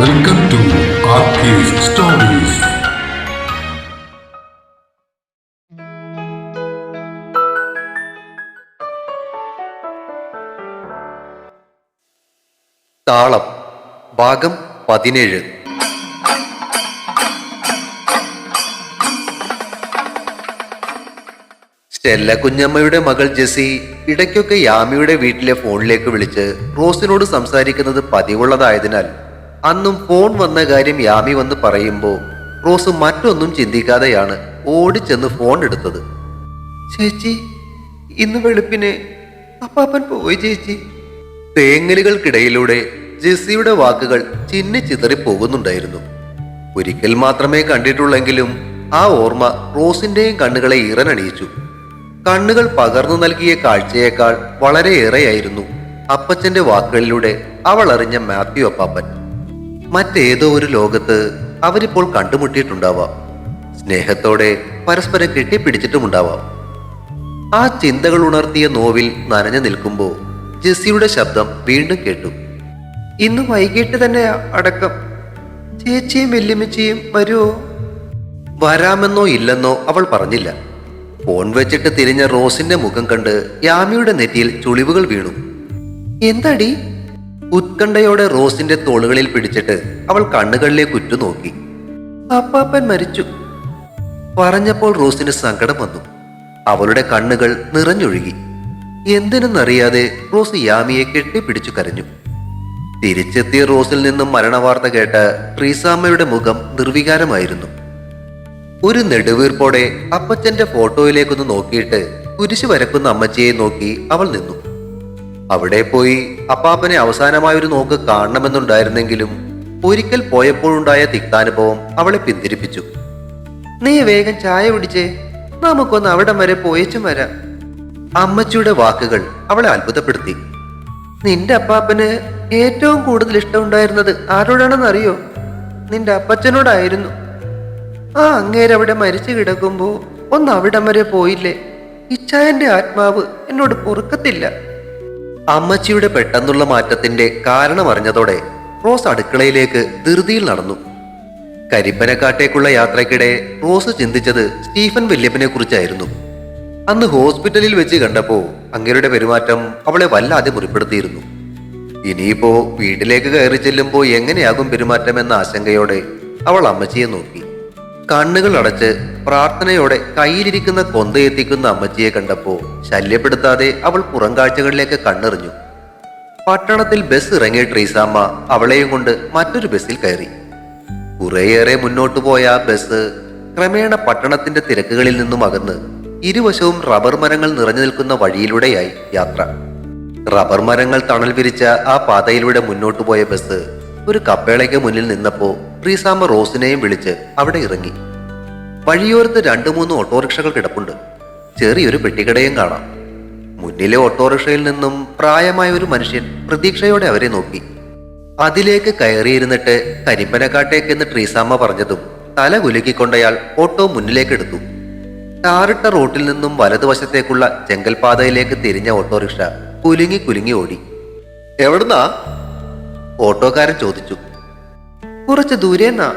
Welcome to stories താളം ഭാഗം പതിനേഴ്. സ്റ്റെല്ല കുഞ്ഞമ്മയുടെ മകൾ ജെസി ഇടയ്ക്കൊക്കെ യാമിയുടെ വീട്ടിലെ ഫോണിലേക്ക് വിളിച്ച് റോസിനോട് സംസാരിക്കുന്നത് പതിവുള്ളതായതിനാൽ അന്നും ഫോൺ വന്ന കാര്യം യാമി വന്ന് പറയുമ്പോൾ റോസ് മറ്റൊന്നും ചിന്തിക്കാതെയാണ് ഓടിച്ചെന്ന് ഫോൺ എടുത്തത്. ചേച്ചി ഇന്ന് വെളുപ്പിന് അപ്പാപ്പൻ പോയി ചേച്ചി. തേങ്ങലുകൾക്കിടയിലൂടെ ജെസ്സിയുടെ വാക്കുകൾ ചിന്നി ചിതറി പോകുന്നുണ്ടായിരുന്നു. ഒരിക്കൽ മാത്രമേ കണ്ടിട്ടുള്ളെങ്കിലും ആ ഓർമ്മ റോസിന്റെയും കണ്ണുകളെ ഈറനണിയിച്ചു. കണ്ണുകൾ പകർന്നു നൽകിയ കാഴ്ചയേക്കാൾ വളരെയേറെയായിരുന്നു അപ്പച്ചന്റെ വാക്കുകളിലൂടെ അവൾ അറിഞ്ഞ മാത്യു അപ്പാപ്പൻ. മറ്റേതോ ഒരു ലോകത്ത് അവരിപ്പോൾ കണ്ടുമുട്ടിയിട്ടുണ്ടാവാം. സ്നേഹത്തോടെ പരസ്പരം കെട്ടിപ്പിടിച്ചിട്ടുമുണ്ടാവാം. ആ ചിന്തകൾ ഉണർത്തിയ നോവിൽ നനഞ്ഞു നിൽക്കുമ്പോൾ ജെസ്സിയുടെ ശബ്ദം വീണ്ടും കേട്ടു. ഇന്ന് വൈകിട്ട് തന്നെ അടക്കം. ചേച്ചിയും വെല്ലുമിച്ചിയും വരുമോ വരാമെന്നോ ഇല്ലെന്നോ അവൾ പറഞ്ഞില്ല. ഫോൺ വെച്ചിട്ട് തിരിഞ്ഞ റോസിന്റെ മുഖം കണ്ട് യാമിയുടെ നെറ്റിയിൽ ചുളിവുകൾ വീണു. എന്തടി? ഉത്കണ്ഠയോടെ റോസിന്റെ തോളുകളിൽ പിടിച്ചിട്ട് അവൾ കണ്ണുകളിലേക്ക് ഉറ്റുനോക്കി അപ്പാപ്പൻ മരിച്ചു. പറഞ്ഞപ്പോൾ റോസിന് സങ്കടം വന്നു. അവളുടെ കണ്ണുകൾ നിറഞ്ഞൊഴുകി. എന്തിനെന്നറിയാതെ റോസ് യാമിയെ കെട്ടിപ്പിടിച്ചു കരഞ്ഞു. തിരിച്ചെത്തിയ റോസിൽ നിന്നും മരണവാർത്ത കേട്ട ട്രീസാമ്മയുടെ മുഖം നിർവികാരമായിരുന്നു. ഒരു നെടുവീർപ്പോടെ അപ്പച്ചന്റെ ഫോട്ടോയിലേക്കൊന്ന് നോക്കിയിട്ട് കുരിശു വരക്കുന്ന അമ്മച്ചിയെ നോക്കി അവൾ നിന്നു. അവിടെ പോയി അപ്പാപ്പനെ അവസാനമായൊരു നോക്ക് കാണണമെന്നുണ്ടായിരുന്നെങ്കിലും ഒരിക്കൽ പോയപ്പോഴുണ്ടായ തിക്താനുഭവം അവളെ പിന്തിരിപ്പിച്ചു. നീ വേഗം ചായ കുടിച്ചേ. നമുക്കൊന്ന് അവിടം വരെ പോയച്ചും വരാം. അമ്മച്ചിയുടെ വാക്കുകൾ അവളെ അത്ഭുതപ്പെടുത്തി. നിന്റെ അപ്പാപ്പന് ഏറ്റവും കൂടുതൽ ഇഷ്ടമുണ്ടായിരുന്നത് ആരോടാണെന്ന് അറിയോ നിന്റെ അപ്പച്ചനോടായിരുന്നു. ആ അങ്ങേരവിടെ മരിച്ചു കിടക്കുമ്പോ ഒന്ന് അവിടം വരെ പോയില്ലേ. ഇച്ഛായന്റെ ആത്മാവ് എന്നോട് പൊറുക്കത്തില്ല. അമ്മച്ചിയുടെ പെട്ടെന്നുള്ള മാറ്റത്തിന്റെ കാരണമറിഞ്ഞതോടെ റോസ് അടുക്കളയിലേക്ക് ധൃതിയിൽ നടന്നു. കരിപ്പനക്കാട്ടേക്കുള്ള യാത്രയ്ക്കിടെ റോസ് ചിന്തിച്ചത് സ്റ്റീഫൻ വല്യപ്പനെ കുറിച്ചായിരുന്നു. അന്ന് ഹോസ്പിറ്റലിൽ വെച്ച് കണ്ടപ്പോ അങ്ങേരുടെ പെരുമാറ്റം അവളെ വല്ലാതെ മുറിപ്പെടുത്തിയിരുന്നു. ഇനിയിപ്പോ വീട്ടിലേക്ക് കയറി ചെല്ലുമ്പോൾ എങ്ങനെയാകും പെരുമാറ്റം എന്ന ആശങ്കയോടെ അവൾ അമ്മച്ചിയെ നോക്കി. കണ്ണുകൾ അടച്ച് പ്രാർത്ഥനയോടെ കയ്യിലിരിക്കുന്ന കൊന്തയെത്തിക്കുന്ന അമ്മച്ചിയെ കണ്ടപ്പോ ശല്യപ്പെടുത്താതെ അവൾ പുറംകാഴ്ചകളിലേക്ക് കണ്ണെറിഞ്ഞു. പട്ടണത്തിൽ ബസ് ഇറങ്ങിയ ട്രീസാമ്മ അവളെയും കൊണ്ട് മറ്റൊരു ബസ്സിൽ കയറി. കുറേയേറെ മുന്നോട്ടു പോയ ആ ബസ് ക്രമേണ പട്ടണത്തിന്റെ തിരക്കുകളിൽ നിന്നും അകന്ന് ഇരുവശവും റബ്ബർ മരങ്ങൾ നിറഞ്ഞു നിൽക്കുന്ന വഴിയിലൂടെയായി യാത്ര. റബ്ബർ മരങ്ങൾ തണൽ വിരിച്ച ആ പാതയിലൂടെ മുന്നോട്ടു പോയ ബസ് ഒരു കപ്പേളയ്ക്ക് മുന്നിൽ നിന്നപ്പോ ട്രീസാമ്മ റോസിനെയും വിളിച്ച് അവിടെ ഇറങ്ങി. വഴിയോരത്ത് രണ്ടു മൂന്ന് ഓട്ടോറിക്ഷകൾ കിടപ്പുണ്ട്. ചെറിയൊരു പെട്ടിക്കടയും കാണാം. മുന്നിലെ ഓട്ടോറിക്ഷയിൽ നിന്നും പ്രായമായ ഒരു മനുഷ്യൻ പ്രതീക്ഷയോടെ അവരെ നോക്കി. അതിലേക്ക് കയറിയിരുന്നിട്ട് കരിമ്പനക്കാട്ടേക്കെന്ന് ട്രീസാമ്മ പറഞ്ഞതും തല കുലുക്കിക്കൊണ്ടയാൾ ഓട്ടോ മുന്നിലേക്ക് എടുത്തു. ടാറിട്ട റോട്ടിൽ നിന്നും വലതുവശത്തേക്കുള്ള ചെങ്കൽപാതയിലേക്ക് തിരിഞ്ഞ ഓട്ടോറിക്ഷ കുലുങ്ങി കുലുങ്ങി ഓടി. എവിടുന്നാ? ഓട്ടോക്കാരൻ ചോദിച്ചു. കുറച്ച് ദൂരേന്നാ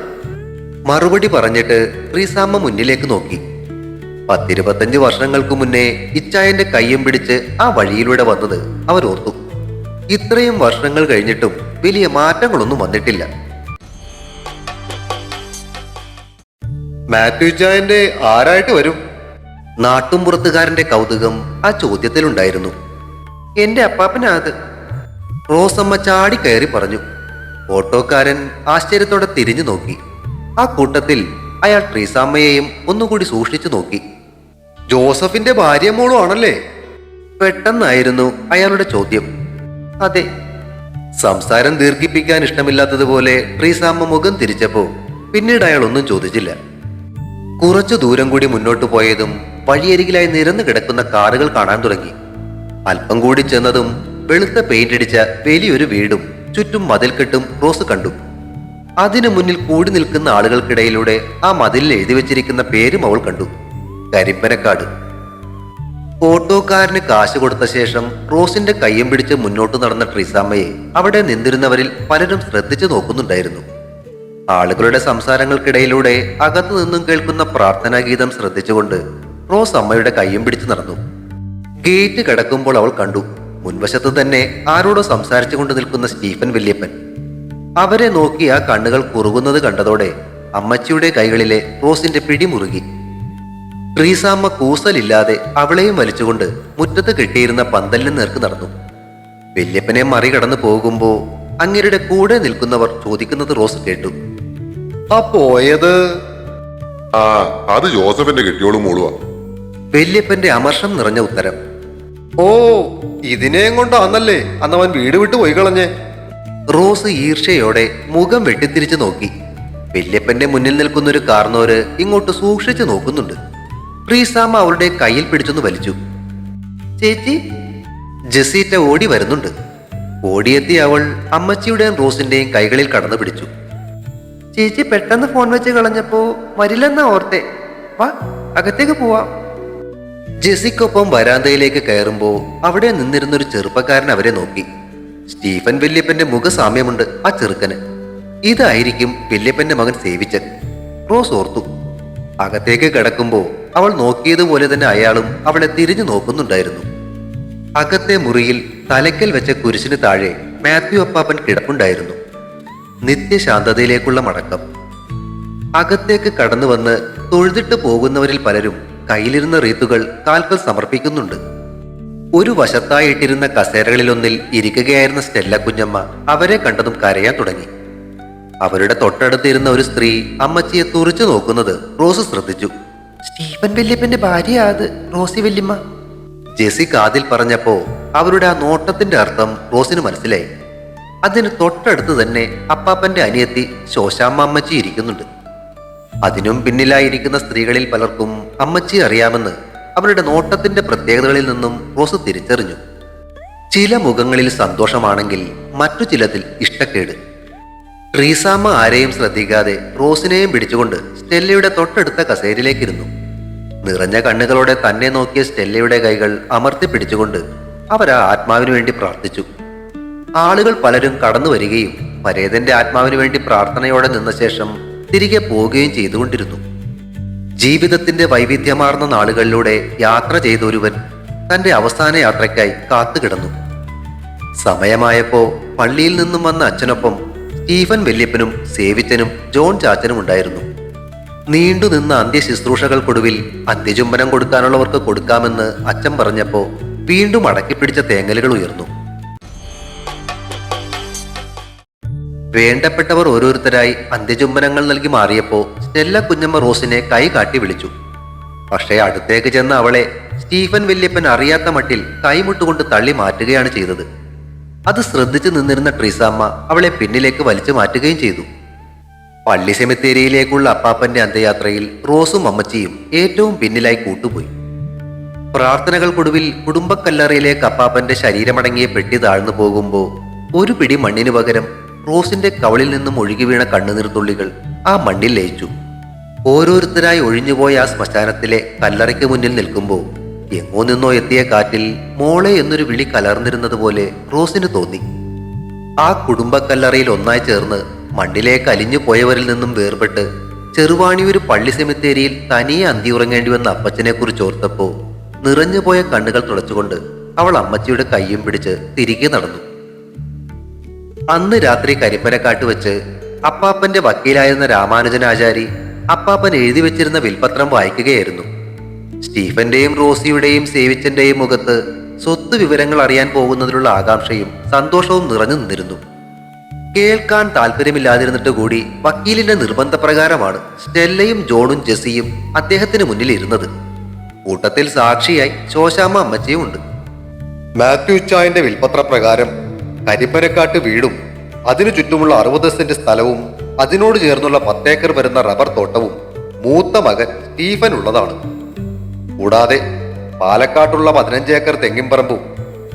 മറുപടി പറഞ്ഞിട്ട് റീസാമ്മ മുന്നിലേക്ക് നോക്കി. പത്തിരുപത്തഞ്ച് വർഷങ്ങൾക്ക് മുന്നേ ഇച്ചായന്റെ കയ്യും പിടിച്ച് ആ വഴിയിലൂടെ വന്നത് ഓർത്തു. ഇത്രയും വർഷങ്ങൾ കഴിഞ്ഞിട്ടും വലിയ മാറ്റങ്ങളൊന്നും വന്നിട്ടില്ല. മാത്യു ഇച്ചായന്റെ ആരായിട്ട് വരും? നാട്ടുംപുറത്തുകാരന്റെ കൗതുകം ആ ചോദ്യത്തിലുണ്ടായിരുന്നു. എന്റെ അപ്പാപ്പനാത് റോസമ്മ ചാടി കയറി പറഞ്ഞു. ഓട്ടോക്കാരൻ ആശ്ചര്യത്തോടെ തിരിഞ്ഞു നോക്കി. ആ കൂട്ടത്തിൽ അയാൾ ട്രീസാമ്മയെയും ഒന്നുകൂടി സൂക്ഷിച്ചു നോക്കി. ജോസഫിന്റെ ഭാര്യ മോളും ആണല്ലേ? പെട്ടെന്നായിരുന്നു അയാളുടെ ചോദ്യം. അതെ സംസാരം ദീർഘിപ്പിക്കാൻ ഇഷ്ടമില്ലാത്തതുപോലെ ട്രീസാമ്മ മുഖം തിരിച്ചപ്പോ പിന്നീട് അയാൾ ഒന്നും ചോദിച്ചില്ല. കുറച്ചു ദൂരം കൂടി മുന്നോട്ട് പോയതും വഴിയരികിലായി നിരന്നു കിടക്കുന്ന കാറുകൾ കാണാൻ തുടങ്ങി. അല്പം കൂടി ചെന്നതും വെളുത്ത പെയിന്റ് അടിച്ച വലിയൊരു വീടും ചുറ്റും മതിൽക്കെട്ടും റോസ് കണ്ടു. അതിനു മുന്നിൽ കൂടി നിൽക്കുന്ന ആളുകൾക്കിടയിലൂടെ ആ മതിലിൽ എഴുതി വെച്ചിരിക്കുന്ന പേരും അവൾ കണ്ടു. കരിമ്പനക്കാട്. ഓട്ടോക്കാരന് കാശ് കൊടുത്ത ശേഷം റോസിന്റെ കയ്യും പിടിച്ച് മുന്നോട്ട് നടന്ന ട്രീസാമ്മയെ അവിടെ നിന്നിരുന്നവരിൽ പലരും ശ്രദ്ധിച്ചു നോക്കുന്നുണ്ടായിരുന്നു. ആളുകളുടെ സംസാരങ്ങൾക്കിടയിലൂടെ അകത്തു നിന്നും കേൾക്കുന്ന പ്രാർത്ഥനാ ഗീതം ശ്രദ്ധിച്ചുകൊണ്ട് റോസ് അമ്മയുടെ കയ്യും പിടിച്ചു നടന്നു. ഗേറ്റ് കിടക്കുമ്പോൾ അവൾ കണ്ടു. മുൻവശത്ത് തന്നെ ആരോടോ സംസാരിച്ചു കൊണ്ട് നിൽക്കുന്ന സ്റ്റീഫൻ വല്യപ്പൻ. അവരെ നോക്കി ആ കണ്ണുകൾ കുറുകുന്നത് കണ്ടതോടെ അമ്മച്ചിയുടെ കൈകളിലെ റോസിന്റെ പിടി പിടിമുറുകി റീസാമ്മ കൂസലില്ലാതെ അവളെയും വലിച്ചുകൊണ്ട് മുറ്റത്ത് കെട്ടിയിരുന്ന പന്തലിന് നേർക്ക് നടന്നു. വല്യപ്പനെ മറികടന്നു പോകുമ്പോ അങ്ങേരുടെ കൂടെ നിൽക്കുന്നവർ ചോദിക്കുന്നത് റോസ് കേട്ടു. ആ പോയത്? ആ അത് ജോസഫിന്റെ കെട്ടിയോളും മൂളുവാ. വല്യപ്പന്റെ അമർഷം നിറഞ്ഞ ഉത്തരം. ഓ ഇതിനെയും കൊണ്ടാന്നല്ലേ അന്നവൻ വീട് വിട്ടു പോയി കളഞ്ഞേ. റോസ് ഈർഷയോടെ മുഖം വെട്ടിത്തിരിച്ചു നോക്കി. വല്യപ്പന്റെ മുന്നിൽ നിൽക്കുന്ന ഒരു കാർന്നോര് ഇങ്ങോട്ട് സൂക്ഷിച്ചു നോക്കുന്നുണ്ട്. പ്രീസാമ അവളുടെ കയ്യിൽ പിടിച്ചൊന്ന് വലിച്ചു. ചേച്ചി ജസീറ്റ ഓടി വരുന്നുണ്ട്. ഓടിയെത്തി അവൾ അമ്മച്ചിയുടെയും റോസിന്റെയും കൈകളിൽ കടന്നു പിടിച്ചു. ചേച്ചി പെട്ടെന്ന് ഫോൺ വെച്ച് കളഞ്ഞപ്പോ വരില്ലെന്നാ ഓർത്തെ. വാ അകത്തേക്ക് പോവാം. ജെസിക്കൊപ്പം വരാന്തയിലേക്ക് കയറുമ്പോൾ അവിടെ നിന്നിരുന്നൊരു ചെറുപ്പക്കാരൻ അവരെ നോക്കി. സ്റ്റീഫൻ വല്യപ്പന്റെ മുഖസാമ്യമുണ്ട് ആ ചെറുക്കന്. ഇതായിരിക്കും വല്യപ്പന്റെ മകൻ സേവിച്ചൻ. റോസ് ഓർത്തു. അകത്തേക്ക് കിടക്കുമ്പോ അവൾ നോക്കിയതുപോലെ തന്നെ അയാളും അവളെ തിരിഞ്ഞു നോക്കുന്നുണ്ടായിരുന്നു. അകത്തെ മുറിയിൽ തലയ്ക്കൽ വെച്ച കുരിശിന് താഴെ മാത്യു അപ്പാപ്പൻ കിടപ്പുണ്ടായിരുന്നു. നിത്യശാന്തതയിലേക്കുള്ള മടക്കം. അകത്തേക്ക് കടന്നു വന്ന് തൊഴുതിട്ട് പോകുന്നവരിൽ പലരും കയ്യിലിരുന്ന റീത്തുകൾ കാൽക്കൽ സമർപ്പിക്കുന്നുണ്ട്. ഒരു വശത്തായിട്ടിരുന്ന കസേരകളിലൊന്നിൽ ഇരിക്കുകയായിരുന്ന സ്റ്റെല്ല കുഞ്ഞമ്മ അവരെ കണ്ടതും കരയാൻ തുടങ്ങി. അവരുടെ തൊട്ടടുത്തിരുന്ന ഒരു സ്ത്രീ അമ്മച്ചിയെ തുറിച്ചു നോക്കുന്നത് റോസ് ശ്രദ്ധിച്ചു. സ്റ്റീഫൻ വല്യപ്പന്റെ ഭാര്യ അത് റോസി വല്യമ്മ. ജെസി കാതിൽ പറഞ്ഞപ്പോ അവരുടെ ആ നോട്ടത്തിന്റെ അർത്ഥം റോസിന് മനസ്സിലായി. അതിന് തൊട്ടടുത്ത് തന്നെ അപ്പാപ്പന്റെ അനിയത്തി ശോശാമ്മ അമ്മച്ചി ഇരിക്കുന്നുണ്ട്. അതിനും പിന്നിലായിരിക്കുന്ന സ്ത്രീകളിൽ പലർക്കും അമ്മച്ചി അറിയാമെന്ന് അവരുടെ നോട്ടത്തിന്റെ പ്രത്യേകതകളിൽ നിന്നും റോസ് തിരിച്ചറിഞ്ഞു. ചില മുഖങ്ങളിൽ സന്തോഷമാണെങ്കിൽ മറ്റു ചിലതിൽ ഇഷ്ടക്കേട്. ട്രീസാമ്മ ആരെയും ശ്രദ്ധിക്കാതെ റോസിനെയും പിടിച്ചുകൊണ്ട് സ്റ്റെല്ലയുടെ തൊട്ടടുത്ത കസേരയിലേക്കിരുന്നു. നിറഞ്ഞ കണ്ണുകളോടെ തന്നെ നോക്കിയ സ്റ്റെല്ലയുടെ കൈകൾ അമർത്തി പിടിച്ചുകൊണ്ട് അവർ ആ ആത്മാവിനു വേണ്ടി പ്രാർത്ഥിച്ചു. ആളുകൾ പലരും കടന്നു വരികയും പരേതന്റെ ആത്മാവിനു വേണ്ടി പ്രാർത്ഥനയോടെ നിന്ന ശേഷം തിരികെ പോവുകയും ചെയ്തുകൊണ്ടിരുന്നു. ജീവിതത്തിന്റെ വൈവിധ്യമാർന്ന നാളുകളിലൂടെ യാത്ര ചെയ്ത ഒരുവൻ തന്റെ അവസാന യാത്രയ്ക്കായി കാത്തുകിടന്നു. സമയമായപ്പോ പള്ളിയിൽ നിന്നും വന്ന അച്ഛനൊപ്പം സ്റ്റീഫൻ വല്യപ്പനും സേവിച്ചനും ജോൺ ചാച്ചനും ഉണ്ടായിരുന്നു. നീണ്ടുനിന്ന അന്ത്യശുശ്രൂഷകൾക്കൊടുവിൽ അന്ത്യചുംബനം കൊടുക്കാനുള്ളവർക്ക് കൊടുക്കാമെന്ന് അച്ഛൻ പറഞ്ഞപ്പോ വീണ്ടും അടക്കിപ്പിടിച്ച തേങ്ങലുകൾ ഉയർന്നു. വേണ്ടപ്പെട്ടവർ ഓരോരുത്തരായി അന്ത്യചുംബനങ്ങൾ നൽകി മാറിയപ്പോൾ സ്റ്റെല്ല കുഞ്ഞമ്മ റോസിനെ കൈ കാട്ടി വിളിച്ചു. പക്ഷേ അടുത്തേക്ക് ചെന്ന അവളെ സ്റ്റീഫൻ വല്യപ്പൻ അറിയാത്ത മട്ടിൽ കൈമുട്ടുകൊണ്ട് തള്ളി മാറ്റുകയാണ് ചെയ്തത്. അത് ശ്രദ്ധിച്ചു നിന്നിരുന്ന ട്രീസാമ്മ അവളെ പിന്നിലേക്ക് വലിച്ചു മാറ്റുകയും ചെയ്തു. പള്ളി സെമിത്തേരിയിലേക്കുള്ള അപ്പാപ്പന്റെ അന്ത്യയാത്രയിൽ റോസും അമ്മച്ചിയും ഏറ്റവും പിന്നിലായി കൂട്ടുപോയി. പ്രാർത്ഥനകൾക്കൊടുവിൽ കുടുംബക്കല്ലറയിലേക്ക് അപ്പാപ്പന്റെ ശരീരമടങ്ങിയ പെട്ടി താഴ്ന്നു പോകുമ്പോൾ ഒരു പിടി മണ്ണിനു പകരം റോസിന്റെ കവളിൽ നിന്നും ഒഴുകി വീണ കണ്ണുനീർത്തുള്ളികൾ ആ മണ്ണിൽ ലയിച്ചു. ഓരോരുത്തരായി ഒഴിഞ്ഞുപോയ ആ ശ്മശാനത്തിലെ കല്ലറയ്ക്ക് മുന്നിൽ നിൽക്കുമ്പോൾ എങ്ങോ നിന്നോ എത്തിയ കാറ്റിൽ മോളെ എന്നൊരു വിളി കലർന്നിരുന്നത് പോലെ റോസിന് തോന്നി. ആ കുടുംബക്കല്ലറയിൽ ഒന്നായി ചേർന്ന് മണ്ണിലേക്ക് അലിഞ്ഞു പോയവരിൽ നിന്നും വേർപെട്ട് ചെറുവാണിയൊരു പള്ളി സെമിത്തേരിയിൽ തനിയെ അന്തിയുറങ്ങേണ്ടി വന്ന അപ്പച്ചനെ കുറിച്ച് ഓർത്തപ്പോ നിറഞ്ഞുപോയ കണ്ണുകൾ തുടച്ചുകൊണ്ട് അവൾ അമ്മച്ചിയുടെ കൈയും പിടിച്ച് തിരികെ നടന്നു. അന്ന് രാത്രി കരിപ്പനക്കാട്ട് വെച്ച് അപ്പാപ്പന്റെ വക്കീലായിരുന്ന രാമാനുജനാചാരി അപ്പാപ്പൻ എഴുതി വെച്ചിരുന്ന വിൽപത്രം വായിക്കുകയായിരുന്നു. സ്റ്റീഫന്റെയും റോസിയുടെയും സേവിച്ചന്റെയും മുഖത്ത് സ്വത്ത് വിവരങ്ങൾ അറിയാൻ പോകുന്നതിലുള്ള ആകാംക്ഷയും സന്തോഷവും നിറഞ്ഞു നിന്നിരുന്നു. കേൾക്കാൻ താല്പര്യമില്ലാതിരുന്നിട്ട് കൂടി വക്കീലിന്റെ നിർബന്ധപ്രകാരമാണ് സ്റ്റെല്ലയും ജോണും ജെസ്സിയും അദ്ദേഹത്തിന് മുന്നിൽ ഇരുന്നത്. കൂട്ടത്തിൽ സാക്ഷിയായി ശോശാമ്മ അമ്മച്ചിയും ഉണ്ട്. മാത്യു ചായന്റെ വിൽപത്ര പ്രകാരം കരിപ്പനക്കാട്ട് വീടും അതിനു ചുറ്റുമുള്ള അറുപത് സെന്റ് സ്ഥലവും അതിനോട് ചേർന്നുള്ള പത്തേക്കർ വരുന്ന റബ്ബർ തോട്ടവും മൂത്ത മകൻ സ്റ്റീഫൻ ഉള്ളതാണ്. കൂടാതെ പാലക്കാട്ടുള്ള പതിനഞ്ചേക്കർ തെങ്ങിൻപറമ്പും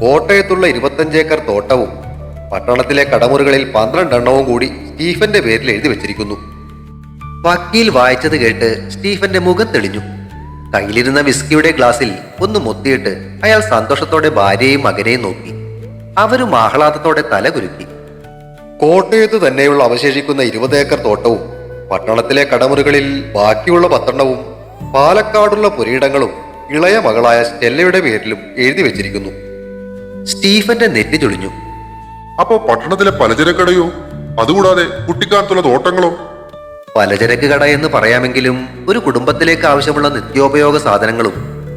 കോട്ടയത്തുള്ള ഇരുപത്തഞ്ചേക്കർ തോട്ടവും പട്ടണത്തിലെ കടമുറികളിൽ പന്ത്രണ്ടെണ്ണവും കൂടി സ്റ്റീഫന്റെ പേരിൽ എഴുതി വെച്ചിരിക്കുന്നു. വക്കീൽ വായിച്ചത് കേട്ട് സ്റ്റീഫന്റെ മുഖം തെളിഞ്ഞു. കയ്യിലിരുന്ന വിസ്കിയുടെ ഗ്ലാസിൽ ഒന്ന് മുത്തിയിട്ട് അയാൾ സന്തോഷത്തോടെ ഭാര്യയും മകനെയും നോക്കി. അവരും ആഹ്ലാദത്തോടെ തല കുലുക്കി കോട്ടയത്ത് തന്നെയുള്ള അവശേഷിക്കുന്ന ഇരുപത് ഏക്കർ തോട്ടവും പട്ടണത്തിലെ കടമുറികളിൽ ബാക്കിയുള്ള പത്തെണ്ണവും പാലക്കാടുള്ള പുരയിടങ്ങളും ഇളയ മകളായ സ്റ്റെല്ലയുടെ പേരിലും എഴുതി വെച്ചിരിക്കുന്നു. സ്റ്റീഫന്റെ നെറ്റി ചൊളിഞ്ഞു. അപ്പോ പട്ടണത്തിലെ പലചരക്കടയോ അതുകൂടാതെ കുട്ടിക്കാലത്തുള്ള തോട്ടങ്ങളോ? പലചരക്ക് കട എന്ന് പറയാമെങ്കിലും ഒരു കുടുംബത്തിലേക്ക് ആവശ്യമുള്ള നിത്യോപയോഗ സാധനങ്ങളും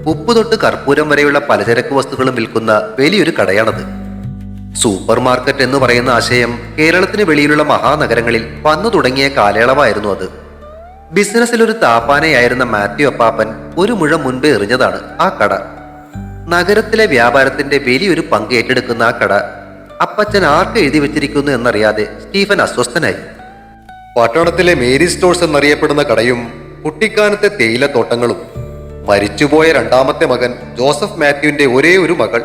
ഉപ്പ് തൊട്ട് കർപ്പൂരം വരെയുള്ള പലചരക്ക് വസ്തുക്കളും വിൽക്കുന്ന വലിയൊരു കടയാണത്. സൂപ്പർ മാർക്കറ്റ് എന്ന് പറയുന്ന ആശയം കേരളത്തിന് വെളിയിലുള്ള മഹാനഗരങ്ങളിൽ വന്നു തുടങ്ങിയ കാലയളവായിരുന്നു അത്. ബിസിനസ്സിൽ ഒരു താപ്പാനയായിരുന്ന മാത്യു അപ്പാപ്പൻ ഒരു മുഴം മുൻപേ എറിഞ്ഞതാണ് ആ കട. നഗരത്തിലെ വ്യാപാരത്തിന്റെ വലിയൊരു പങ്ക് ഏറ്റെടുക്കുന്ന ആ കട അപ്പച്ചൻ ആർക്ക് എഴുതി വെച്ചിരിക്കുന്നു എന്നറിയാതെ സ്റ്റീഫൻ അസ്വസ്ഥനായി. പട്ടണത്തിലെ മേരി സ്റ്റോഴ്സ് എന്നറിയപ്പെടുന്ന കടയും കുട്ടിക്കാനത്തെ തേയിലത്തോട്ടങ്ങളും. മരിച്ചുപോയ രണ്ടാമത്തെ മകൻ ജോസഫ് മാത്യുവിന്റെ ഒരേ ഒരു മകൾ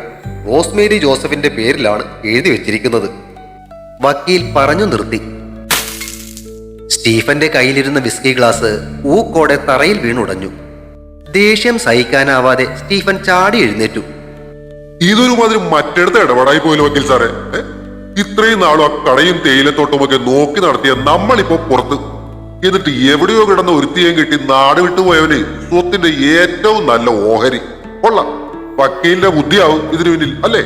റോസ്മേരി ജോസഫിന്റെ പേരിലാണ് എഴുതി വെച്ചിരിക്കുന്നത്. വക്കീൽ പറഞ്ഞു നിർത്തി. സ്റ്റീഫന്റെ കയ്യിലിരുന്ന വിസ്കി ഗ്ലാസ് ഊക്കോടെ തറയിൽ വീണുടഞ്ഞു. ദേഷ്യം സഹിക്കാനാവാതെ സ്റ്റീഫൻ ചാടി എഴുന്നേറ്റു. ഇതൊരു മാതിരി മറ്റിടത്ത് ഇടപെടായി പോയല്ലോ വക്കീൽ സാറേ? ഇത്രയും നാളും ആ കടയും തേയിലത്തോട്ടവും ഒക്കെ നോക്കി നടത്തിയ നമ്മളിപ്പോ പുറത്ത്. എന്നിട്ട് എവിടെയോ കിടന്ന ഒരുത്തിയേം കിട്ടി നാട് വിട്ടുപോയവന് സ്വത്തിന്റെ ഏറ്റവും നല്ല ഓഹരി. കൊള്ളാം. വക്കീലിന്റെ ബുദ്ധിയാവും ഇതിനു പിന്നിൽ അല്ലേ?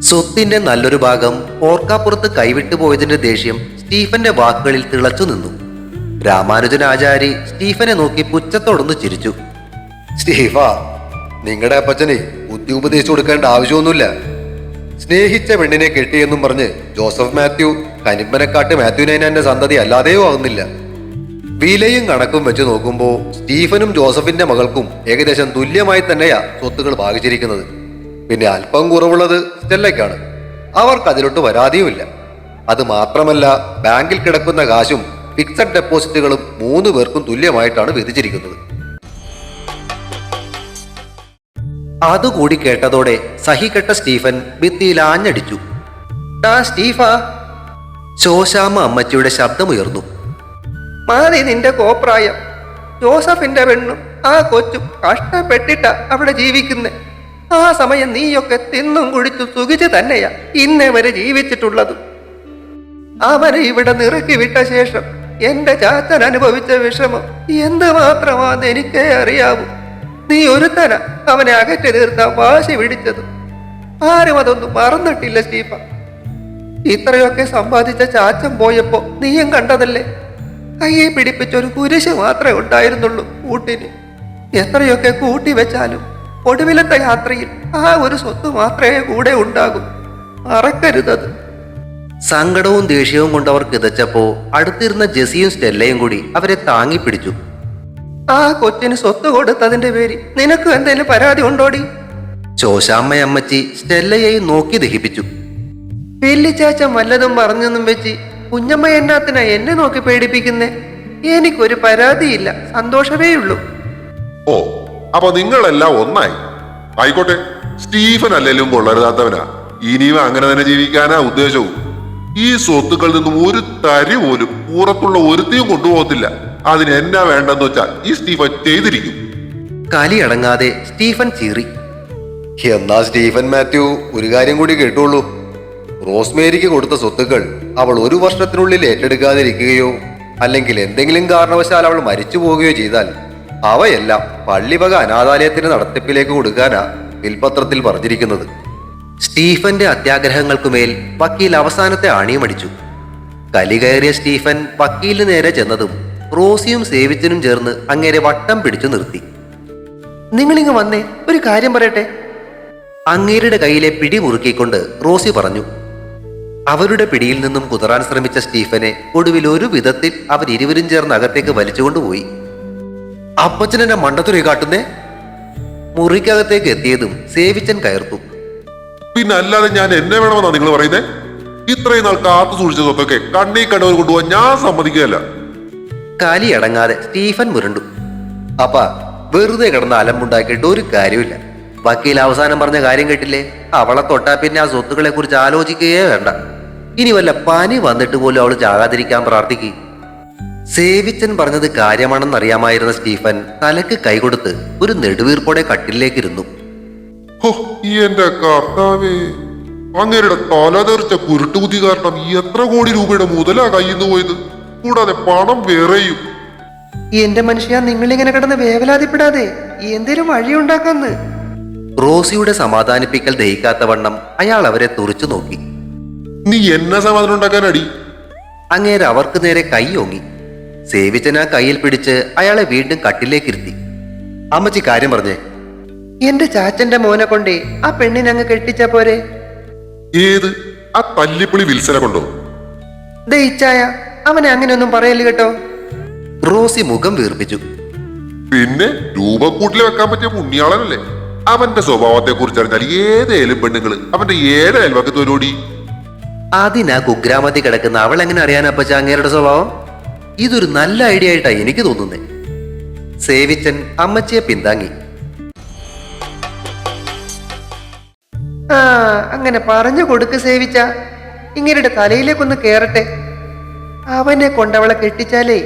സ്വത്തിന്റെ നല്ലൊരു ഭാഗം ഓർക്കാപ്പുറത്ത് കൈവിട്ടു പോയതിന്റെ ദേഷ്യം സ്റ്റീഫന്റെ വാക്കുകളിൽ തിളച്ചു നിന്നു. രാമാനുജൻ ആചാരി സ്റ്റീഫനെ നോക്കി പുച്ഛത്തോടൊന്ന് ചിരിച്ചു. സ്റ്റീഫ നിങ്ങളുടെ അപ്പച്ചനെ ബുദ്ധി ഉപദേശിച്ചു കൊടുക്കേണ്ട ആവശ്യമൊന്നുമില്ല. സ്നേഹിച്ച പെണ്ണിനെ കെട്ടിയെന്നും പറഞ്ഞ് ജോസഫ് മാത്യു കനിമ്പനക്കാട്ട് മാത്യു നൈനാന്റെ സന്തതി അല്ലാതെയോ ആകുന്നില്ല വിലയും കണക്കും വെച്ച് നോക്കുമ്പോൾ സ്റ്റീഫനും ജോസഫിന്റെ മകൾക്കും ഏകദേശം തുല്യമായി തന്നെയാ സ്വത്തുകൾ ഭാഗിച്ചിരിക്കുന്നത്. പിന്നെ അല്പം കുറവുള്ളത് സ്റ്റെല്ലയ്ക്കാണ്. അവർക്ക് അതിലോട്ട് വരാതെയുമില്ല അത് മാത്രമല്ല ബാങ്കിൽ കിടക്കുന്ന കാശും ഫിക്സഡ് ഡെപ്പോസിറ്റുകളും മൂന്ന് പേർക്കും തുല്യമായിട്ടാണ് വിധിച്ചിരിക്കുന്നത്. അതുകൂടി കേട്ടതോടെ സഹികെട്ട സ്റ്റീഫൻ ഭിത്തിയിൽ ആഞ്ഞടിച്ചു. "ടാ ശോശാമ്മ അമ്മച്ചിയുടെ ശബ്ദമുയർന്നു. മാറി നിന്റെ കോപ്രായം. ജോസഫിന്റെ പെണ്ണും ആ കൊച്ചും കഷ്ടപ്പെട്ടിട്ട അവിടെ ജീവിക്കുന്നെ. ആ സമയം നീയൊക്കെ തിന്നും കുടിച്ചു സുഖിച്ച് തന്നെയാ ഇന്നേ വരെ ജീവിച്ചിട്ടുള്ളത്. അവനെ ഇവിടെ നിറക്കി വിട്ട ശേഷം എന്റെ ചാച്ചൻ അനുഭവിച്ച വിഷമം എന്ത് മാത്രമാന്ന് എനിക്കേ അറിയാവൂ. നീ ഒരുത്തന അവനെ അകറ്റി തീർത്ത വാശി പിടിച്ചത്. ആരും അതൊന്നും മറന്നിട്ടില്ല സ്റ്റീഫ. ഇത്രയൊക്കെ സമ്പാദിച്ച ചാച്ചൻ പോയപ്പോ നീയും കണ്ടതല്ലേ? കയ്യെ പിടിപ്പിച്ചൊരു കുരിശ് മാത്രമേ ഉണ്ടായിരുന്നുള്ളൂ കൂട്ടിന്. എത്രയൊക്കെ കൂട്ടി വെച്ചാലും ഒടുവിലത്തെ യാത്രയിൽ ആ ഒരു സ്വത്ത് മാത്രമേ കൂടെ ഉണ്ടാകൂ. മറക്കരുതത്. സങ്കടവും ദേഷ്യവും കൊണ്ട് അവർ കിതച്ചപ്പോ അടുത്തിരുന്ന ജെസിയും സ്റ്റെല്ലയും കൂടി അവരെ താങ്ങി പിടിച്ചു. ആ കൊച്ചിന് സ്വത്ത് കൊടുത്തതിന്റെ പേര് നിനക്ക് എന്തെങ്കിലും പരാതി ഉണ്ടോടി? ചോശാമ്മയമ്മച്ചി സ്റ്റെല്ലയെ നോക്കി ദഹിപ്പിച്ചു. വെല്ലിച്ചാച്ച വല്ലതും പറഞ്ഞെന്നും വെച്ച് കുഞ്ഞമ്മ എന്നാത്തിനാ എന്നെ നോക്കി പേടിപ്പിക്കുന്നേ? എനിക്കൊരു പരാതിയില്ല. സന്തോഷമേ ഉള്ളൂ. ഓ അപ്പൊ നിങ്ങളെല്ലാം ഒന്നായി. ആയിക്കോട്ടെ. സ്റ്റീഫൻ അല്ലെങ്കിലും കൊള്ളരുതാത്തവനാ. ഇനിയും അങ്ങനെ തന്നെ ജീവിക്കാനാ ഉദ്ദേശവും. ഈ സ്വത്തുക്കളിൽ നിന്നും ഒരു തരി പോലും പുറത്തുള്ള ഒരുത്തിയും കൊണ്ടുപോകത്തില്ല. അതിന് എന്നാ വേണ്ടെന്ന് വെച്ചാൽ ഈ സ്റ്റീഫൻ ചെയ്തിരിക്കും. കലി അടങ്ങാതെ സ്റ്റീഫൻ ചീറി. എന്നാ സ്റ്റീഫൻ മാത്യു ഒരു കാര്യം കൂടി കേട്ടുള്ളൂ റോസ്മേരിക്ക് കൊടുത്ത സ്വത്തുക്കൾ അവൾ ഒരു വർഷത്തിനുള്ളിൽ ഏറ്റെടുക്കാതിരിക്കുകയോ അല്ലെങ്കിൽ എന്തെങ്കിലും കാരണവശാൽ അവൾ മരിച്ചു പോവുകയോ ചെയ്താൽ അവയെല്ലാം പള്ളിവക അനാഥാലയത്തിന്റെ നടത്തിപ്പിലേക്ക് കൊടുക്കാനാ വിൽപത്രത്തിൽ പറഞ്ഞിരിക്കുന്നത്. സ്റ്റീഫന്റെ അത്യാഗ്രഹങ്ങൾക്കുമേൽ വക്കീൽ അവസാനത്തെ ആണിയുമടിച്ചു കലി കയറിയ സ്റ്റീഫൻ വക്കീലിന് നേരെ ചെന്നതും റോസിയും സേവിച്ചനും ചേർന്ന് അങ്ങേരെ വട്ടം പിടിച്ചു നിർത്തി. നിങ്ങളിങ്ങ് വന്നേ ഒരു കാര്യം പറയട്ടെ? അങ്ങേരുടെ കയ്യിലെ പിടി മുറുക്കിക്കൊണ്ട് റോസി പറഞ്ഞു അവരുടെ പിടിയിൽ നിന്നും കുതറാൻ ശ്രമിച്ച സ്റ്റീഫനെ ഒടുവിൽ ഒരു വിധത്തിൽ അവരിരുവരും ചേർന്ന് അകത്തേക്ക് വലിച്ചുകൊണ്ടുപോയി അപ്പച്ചൻ എന്റെ മണ്ടത്തുരേ കാട്ടുന്നേ? മുറിക്കകത്തേക്ക് എത്തിയതും സേവിച്ചൻ കയർത്തു. പിന്നെ അല്ലാതെ ഞാൻ എന്നെ വേണമെന്നാ നിങ്ങൾ പറയുന്നേ? ഇത്രയും നാൾ കാത്തു സൂക്ഷിച്ച സ്വത്തൊക്കെ കണ്ണീ കണ്ടവർ കൊണ്ടുപോകാൻ ഞാൻ സമ്മതിക്കുകയല്ല. കാലി അടങ്ങാതെ സ്റ്റീഫൻ മുരണ്ടു. അപ്പ വെറുതെ കിടന്ന് അലമ്പുണ്ടാക്കിയിട്ട് ഒരു കാര്യമില്ല വക്കീൽ അവസാനം പറഞ്ഞ കാര്യം കേട്ടില്ലേ? അവളെ തൊട്ടാ പിന്നെ ആ സ്വത്തുക്കളെ കുറിച്ച് ആലോചിക്കുകയേ വേണ്ട. ഇനി വല്ല പനി വന്നിട്ട് പോലും അവൾ ചാകാതിരിക്കാൻ പ്രാർത്ഥിക്കുക സേവിച്ചൻ പറഞ്ഞത് കാര്യമാണെന്നറിയാമായിരുന്ന സ്റ്റീഫൻ തലക്ക് കൈകൊടുത്ത് ഒരു നെടുവീർപ്പോടെ കട്ടിലേക്കിരുന്നു ഈ എന്റെ കർത്താവേ അങ്ങേരുടെ തലതെറിച്ച കുരുട്ടുകുത്തി കാരണം എത്ര കോടി രൂപയുടെ മുതലാ കയ്യിന്ന് പോയത്? കൂടാതെ പണം വേറെയും. എന്റെ മനുഷ്യ നിങ്ങളിങ്ങനെ കിടന്ന് വേവലാതിപ്പെടാതെ എന്തേലും വഴിയുണ്ടാക്കാന്ന്. റോസിയുടെ സമാധാനിപ്പിക്കൽ ദഹിക്കാത്ത വണ്ണം അയാൾ അവരെ തുറച്ചു നോക്കി. നീ എന്നെ സമാധാനം ഉണ്ടാക്കാൻ അടി അങ്ങേര് അവർക്ക് നേരെ കൈ ഓങ്ങി. സേവിച്ചൻ ആ കയ്യിൽ പിടിച്ച് അയാളെ വീണ്ടും കട്ടിലേക്ക് ഇരുത്തി അമ്മച്ചി കാര്യം പറഞ്ഞേ. എന്റെ ചാച്ചന്റെ മോനെ കൊണ്ടേ ആ പെണ്ണിനെ അങ്ങ് കെട്ടിച്ച പോരെ? ഏത്? ആ തല്ലിപ്പൊളി വിൽസനെ കൊണ്ടോ? ദേ ഇച്ചായ അവനെ അങ്ങനെയൊന്നും പറയൽ കേട്ടോ. റോസി മുഖം വീർപ്പിച്ചു. പിന്നെ രൂപക്കൂട്ടിൽ വെക്കാൻ പറ്റിയ പുണ്യാളനല്ലേ? അവന്റെ സ്വഭാവത്തെ കുറിച്ച് അറിഞ്ഞാൽ ഏതേലും പെണ്ണുങ്ങൾ അവന്റെ ഏഴ് അയൽവക്കത്ത് വരോടി അതിനാ കുഗ്രാമത്തിൽ കിടക്കുന്ന അവൾ എങ്ങനെ അറിയാൻ അപ്പച്ച അങ്ങേരുടെ സ്വഭാവം? ഇതൊരു നല്ല ഐഡിയ ആയിട്ടാ എനിക്ക് തോന്നുന്നത് സേവിച്ചൻ അമ്മച്ചിയെ പിന്താങ്ങി. ആ അങ്ങനെ പറഞ്ഞു കൊടുക്ക് സേവിച്ച. ഇങ്ങനെ തലയിലേക്കൊന്ന് കേറട്ടെ. അവനെ കൊണ്ടവളെ കെട്ടിച്ചാലേ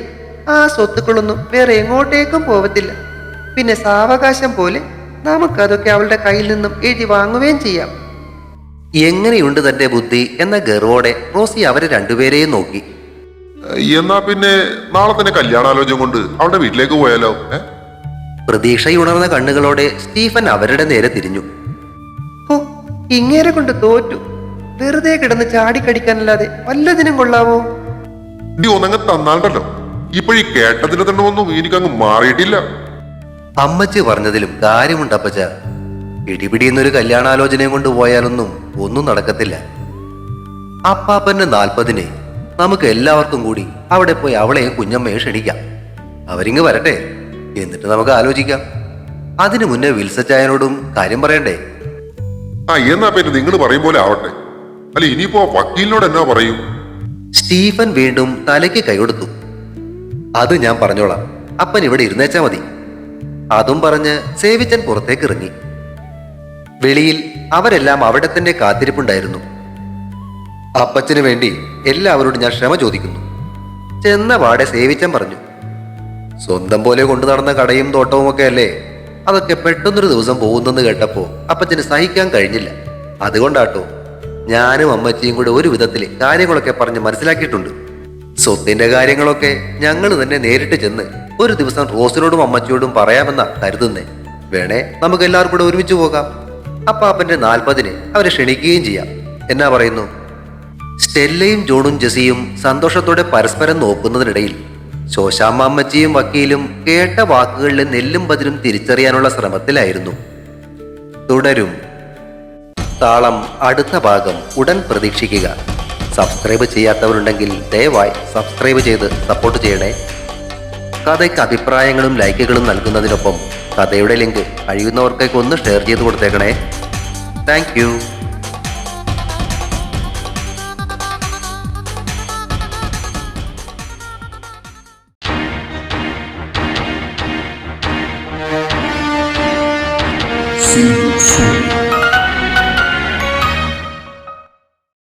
ആ സ്വത്തുക്കളൊന്നും വേറെ എങ്ങോട്ടേക്കും പോവത്തില്ല. പിന്നെ സാവകാശം പോലെ നമുക്കതൊക്കെ അവളുടെ കയ്യിൽ നിന്നും എഴുതി വാങ്ങുകയും ചെയ്യാം. എങ്ങനെയുണ്ട് തന്റെ ബുദ്ധി എന്ന ഗർവോടെ റോസി അവരെ രണ്ടുപേരെയും നോക്കി. എന്നാ പിന്നെ നാളെ തന്നെ കല്യാണാലോചന കൊണ്ട് അവളുടെ വീട്ടിലേക്ക് പോയാലോ? പ്രതീക്ഷയുണർന്ന കണ്ണുകളോടെ സ്റ്റീഫൻ അവരുടെ നേരെ തിരിഞ്ഞു. ഓ ഇങ്ങേരെ കൊണ്ട് തോറ്റു. വെറുതെ കിടന്ന് ചാടിക്കടിക്കാനല്ലാതെ വല്ലതിനും കൊള്ളാവോ നീ ഒന്നങ്ങ് തന്നാണ്ടല്ലോ ഇപ്പോഴീ കേട്ടതിന്റെ തണ്ണമൊന്നും എനിക്കങ്ങ് മാറിയിട്ടില്ല. അമ്മച്ചി പറഞ്ഞതിലും കാര്യമുണ്ടപ്പച്ച പിടിപിടിയെന്നൊരു കല്യാണാലോചനയും കൊണ്ട് പോയാലൊന്നും ഒന്നും നടക്കത്തില്ല. അപ്പാപ്പന്റെ നാൽപ്പതിന് നമുക്ക് എല്ലാവർക്കും കൂടി അവിടെ പോയി അവളെയും കുഞ്ഞമ്മയെ ക്ഷണിക്കാം. അവരിങ്ങ് വരട്ടെ എന്നിട്ട് നമുക്ക് ആലോചിക്കാം. അതിനു മുന്നേ വിൽസച്ചായനോടും കാര്യം പറയണ്ടേ? ആ എന്നാ പിന്നെ നിങ്ങൾ പറയും പോലെ ആവട്ടെ. അല്ല ഇനിയിപ്പോ വക്കീലിനോട് എന്നാ പറയും? സ്റ്റീഫൻ വീണ്ടും തലയ്ക്ക് കൈകൊടുത്തു. അത് ഞാൻ പറഞ്ഞോളാം. അപ്പൻ ഇവിടെ ഇരുന്നേച്ചാ മതി. അതും പറഞ്ഞ് സേവിച്ചൻ പുറത്തേക്ക് ഇറങ്ങി. വെളിയിൽ അവരെല്ലാം അവിടെ തന്നെ കാത്തിരിപ്പുണ്ടായിരുന്നു. അപ്പച്ചനു വേണ്ടി എല്ലാവരോടും ഞാൻ ക്ഷമ ചോദിക്കുന്നു. ചെന്ന പാടെ സേവിച്ചൻ പറഞ്ഞു സ്വന്തം പോലെ കൊണ്ടു നടന്ന കടയും തോട്ടവും ഒക്കെ അല്ലേ? അതൊക്കെ പെട്ടെന്നൊരു ദിവസം പോകുന്നെന്ന് കേട്ടപ്പോ അപ്പച്ചന് സഹിക്കാൻ കഴിഞ്ഞില്ല. അതുകൊണ്ടാട്ടോ ഞാനും അമ്മച്ചിയും കൂടെ ഒരു വിധത്തിൽ കാര്യങ്ങളൊക്കെ പറഞ്ഞ് മനസ്സിലാക്കിയിട്ടുണ്ട്. സ്വത്തിന്റെ കാര്യങ്ങളൊക്കെ ഞങ്ങൾ തന്നെ നേരിട്ട് ചെന്ന് ഒരു ദിവസം റോസിനോടും അമ്മച്ചിയോടും പറയാമെന്നാ കരുതുന്നേ. വേണേ നമുക്ക് എല്ലാവർക്കും കൂടെ ഒരുമിച്ച് പോകാം. അപ്പാപ്പന്റെ നാൽപ്പതിന് അവരെ ക്ഷണിക്കുകയും ചെയ്യാം. എന്നാ പറയുന്നു? സ്റ്റെല്ലയും ജോണും ജെസിയും സന്തോഷത്തോടെ പരസ്പരം നോക്കുന്നതിനിടയിൽ ശോശാമ്മ അമ്മച്ചിയും വക്കീലും കേട്ട വാക്കുകളിലെ നെല്ലും പതിരും തിരിച്ചറിയാനുള്ള ശ്രമത്തിലായിരുന്നു. തുടരും. താളം അടുത്ത ഭാഗം ഉടൻ പ്രതീക്ഷിക്കുക. സബ്സ്ക്രൈബ് ചെയ്യാത്തവരുണ്ടെങ്കിൽ ദയവായി സബ്സ്ക്രൈബ് ചെയ്ത് സപ്പോർട്ട് ചെയ്യണേ. കഥയ്ക്ക് അഭിപ്രായങ്ങളും ലൈക്കുകളും നൽകുന്നതിനൊപ്പം കഥയുടെ ലിങ്ക് കഴിയുന്നവർക്കൊക്കെ ഒന്ന് ഷെയർ ചെയ്ത് കൊടുത്തേക്കണേ. Thank you.